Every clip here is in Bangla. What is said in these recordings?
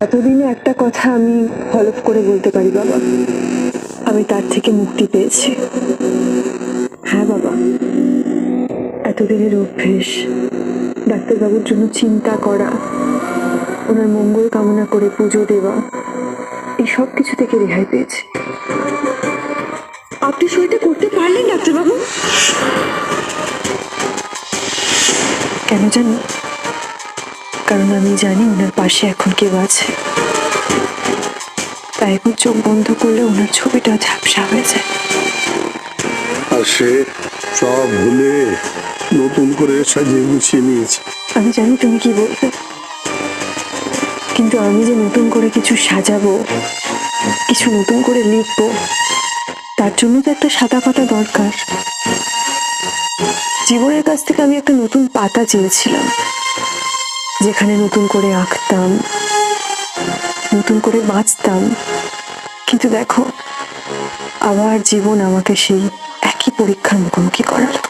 এতদিনে একটা কথা আমি হলফ করে বলতে পারি, বাবা? আমি তার থেকে মুক্তি পেয়েছি। হ্যাঁ বাবা। এতদিনের অভ্যেস, ডাক্তারবাবুর জন্য চিন্তা করা, ওনার মঙ্গল কামনা করে পুজো দেওয়া, এই সব কিছু থেকে রেহাই পেয়েছি। আপনি সইটা করতে পারলেন, ডাক্তারবাবু? কেন জানি কারণ আমি জানি ওনার পাশে এখন কেউ আছে। তাই এখন চোখ বন্ধ করলে ওনার ছবিটা ঝাপসা হয়ে যায়। আর সে সব ভুলে নতুন করে সাজিয়ে গুছিয়ে নিয়েছে। আমি জানি তুমি কি বলবে। কিন্তু আমি যে নতুন করে কিছু সাজাবো কিছু নতুন করে লিখব তার জন্য তো একটা সাদা পাতা দরকার। জীবনের কাছ থেকে আমি একটা নতুন পাতা চেয়েছিলাম যেখানে নতুন করে আঁকতাম নতুন করে বাঁচতাম। কিন্তু দেখো আবার জীবন আমাকে সেই একই পরীক্ষার মুখোমুখি করালো।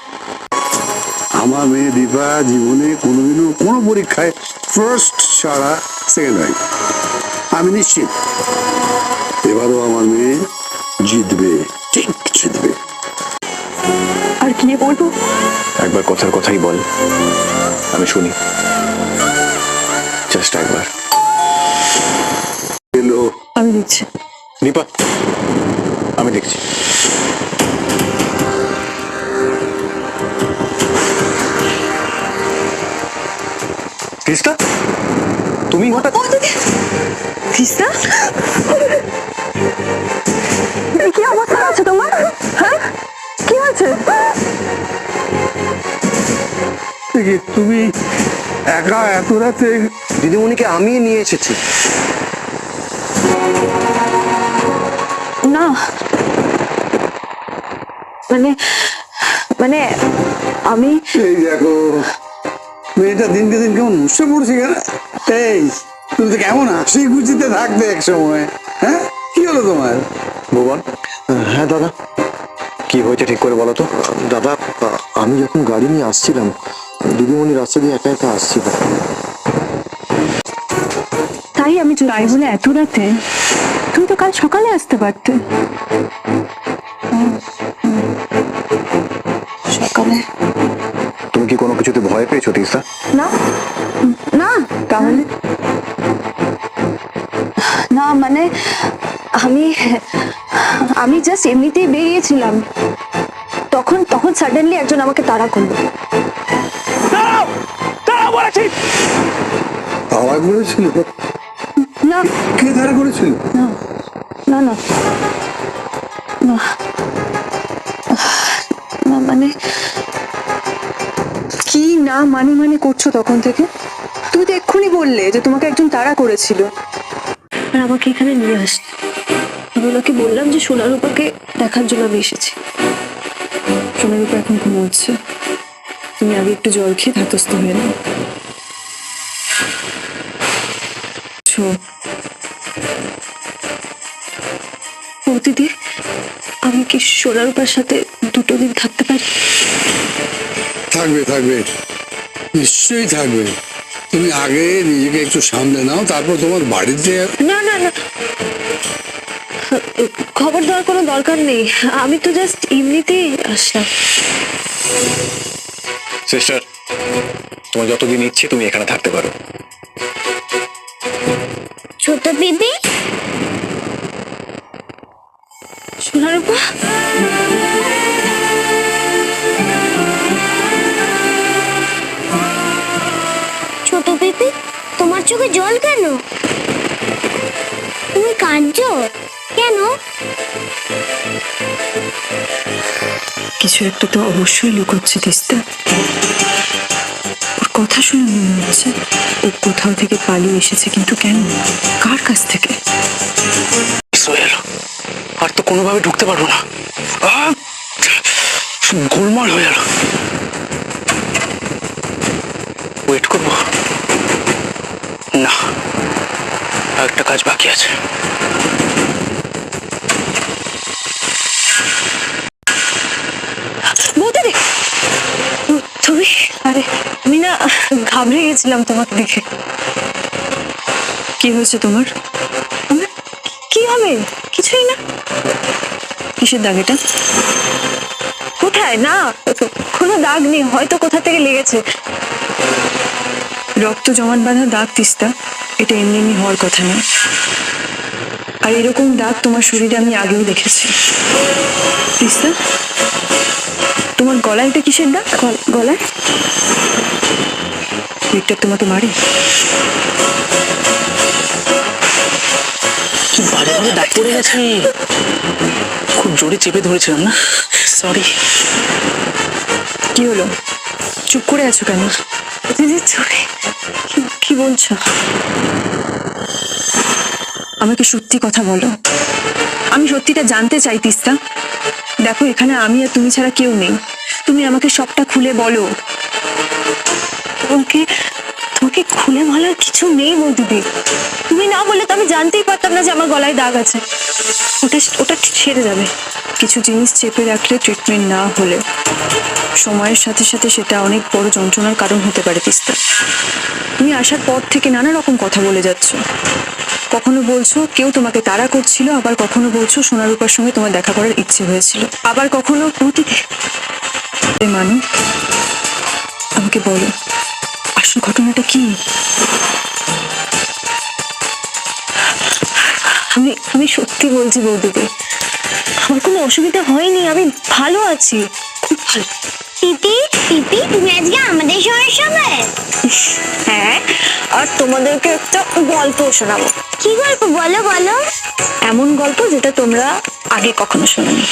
আমার মেয়ে দীপা জীবনে কোনোদিনও কোনো পরীক্ষায় ফার্স্ট ছাড়া সেকেন্ড হয় আমি নিশ্চিত এবারও আমার মেয়ে জিতবে ঠিক জিতবে। আর কি বলব? একবার কথার কথাই বল আমি শুনি। আমি লিখছি দীপা আমি দেখছি। তিস্তা তুমি হঠাৎ তিস্তা কি অবস্থা আছে তোমার? হ্যাঁ? কি হয়েছে? তুমি একা এত রাতে দিদিমণিকে আমি নিয়ে এসেছি। না। মানে মানে আমি এই দেখো মেয়েটা দিনকে দিন কেমন মুসে পড়ছে কেন? এই তুমি তো কেমন হাসি খুশিতে থাকতে এক সময় হ্যাঁ? কি হলো তোমার? ভুবন হ্যাঁ দাদা। কি হয়েছে ঠিক করে বলো তো? দাদা আমি যখন গাড়ি নিয়ে আসছিলাম দিদিমণি রাস্তা দিয়ে একা একা আসছিল। তাই বলে এত রাতে তুমি তো কাল সকালে আসতে পারতে। সকালে। তুমি কি কোনো কিছুতে ভয় পেয়েছ তিস্তা? না। না তাহলে? না মানে আমি আমি জাস্ট এমনিতেই বেরিয়েছিলাম। তখন তখন সাডেনলি একজন আমাকে তাড়া করল। তাড়া করেছিল? না। কে তাড়া করেছিল? না। না না। না। মানে কি না মানে মানে করছ তখন থেকে? তুমি তো এক্ষুনি বললে যে তোমাকে একজন তাড়া করেছিল। আর আমাকে এখানে নিয়ে আসতে। আমি ওনাকে বললাম যে সোনারূপাকে দেখার জন্য আমি এসেছি। সোনারূপা এখন ঘুমোচ্ছে। তুমি আগে একটু জল খেয়ে ধাতস্থ হয়ে নাও। ও দিদি আমি কি সোনারূপার সাথে দুটো দিন থাকতে পারি? থাকবে থাকবে। নিশ্চয়ই থাকবে। তুমি আগে নিজেকে একটু সামলে নাও তারপর তোমার বাড়িতে না না না। খবর দেওয়ার কোনো দরকার নেই। আমি তো জাস্ট এমনিতেই আসলাম। সিস্টার তোমার যতদিন ইচ্ছে তুমি এখানে থাকতে পারো। ছোট পিপি ছোট পিপি তোমার চোখে জল কেন? তুমি কাঁদছো? কেন? কিছু একটা তো অবশ্যই লুকোচ্ছে, তিস্তা। কথা শুনে মনে হচ্ছে ও কোথাও থেকে পালিয়ে এসেছে, কিন্তু কেন? কার কাছ থেকে? আর তো কোনোভাবে ঢুকতে পারব না! গোলমাল হয়ে গেল ওয়েট করব। না একটা কাজ বাকি আছে বৌদি তুমি আরে আমি না ঘাবড়ে গেছিলাম তোমাকে দেখে। কি হয়েছে তোমার? কি হবে? কিছুই না। কিসের দাগ এটা? কোথায়? না, কোনো দাগ নেই। হয়তো কোথা থেকে লেগেছে। রক্ত জমাট বাঁধা দাগ তিস্তা, এটা এমনি এমনি হওয়ার কথা না। আর এরকম দাগ তোমার শরীরে আমি আগেও দেখেছি। তিস্তা, তোমার গলায় এটা কিসের দাগ? গলায়? ভিক্টর তোমাকে মারে? কি বারে বারে দাগ পড়ে গেছে? খুব জোরে চেপে ধরেছিলাম না? সরি কি হলো? চুপ করে আছো কেন? কি বলছো? আমাকে সত্যি কথা বলো। আমি সত্যিটা জানতে চাই তিস্তা। দেখো এখানে আমি আর তুমি ছাড়া কেউ নেই। তুমি আমাকে সবটা খুলে বলো। তোমাকে তোমাকে খুলে বলার কিছু নেই বৌদিদি তুমি না বললে তো আমি জানতেই পারতাম না যে আমার গলায় দাগ আছে। ওটা ওটা ছেড়ে যাবে। কিছু জিনিস চেপে রাখলে ট্রিটমেন্ট না হলে। সময়ের সাথে সাথে সেটা অনেক বড় যন্ত্রণার কারণ হতে পারে, তিস্তা। তুমি আসার পর থেকে নানা রকম কথা বলে যাচ্ছ। কখনো বলছো, কেউ তোমাকে তাড়া করছিল, আবার কখনো বলছো সোনারূপার সঙ্গে তোমার দেখা করার ইচ্ছে হয়েছিল। আবার কখনো, প্রতি মানু, আমাকে বলো। আসল ঘটনাটা কি? আমি আমি সত্যি বলছি বৌদিদি আমার কোনো অসুবিধা হয়নি আমি ভালো আছি। খুব ভালো পিপি পিপি তুমি আজকে আমাদের সঙ্গে সঙ্গে হ্যাঁ আর তোমাদেরকে একটা গল্প শোনাবো। কি গল্প? বলো বলো। এমন গল্প যেটা তোমরা আগে কখনো শোনোনি।